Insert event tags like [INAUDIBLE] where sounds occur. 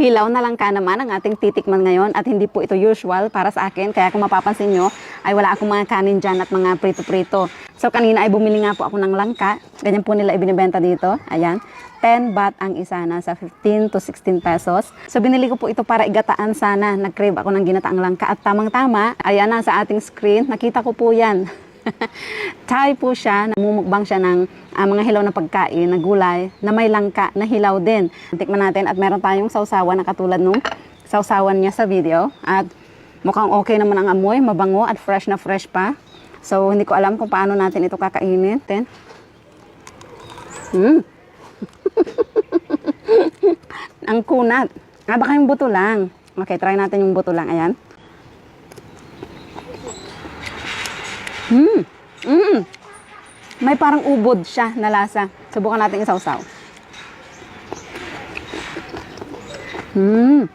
hilaw na lang ka naman ang ating titikman ngayon at hindi po ito usual para sa akin. Kaya kung mapapansin nyo, ay wala akong mga kanin dyan at mga prito-prito. So kanina ay bumili nga po ako ng langka. Ganyan po nila ibinibenta dito. Ayan. 10 baht ang isa, nasa 15 to 16 pesos. So binili ko po ito para igataan sana. Nag-crave ako ng ginataang langka at tamang-tama, ayan na sa ating screen, nakita ko po yan. [LAUGHS] Thai po siya, namumukbang siya ng ah, mga hilaw na pagkain, na gulay, na may langka, na hilaw din. Tikman natin at meron tayong sausawan na katulad nung sausawan niya sa video. At mukhang okay naman ang amoy, mabango at fresh na fresh pa. So hindi ko alam kung paano natin ito kakainin. Then, hmm. [LAUGHS] ang kunat. Ah, baka yung buto lang. Okay, try natin yung buto lang. Ayan. Hmm. Mm. May parang ubod siya na lasa. Subukan natin isawsaw. Hmm.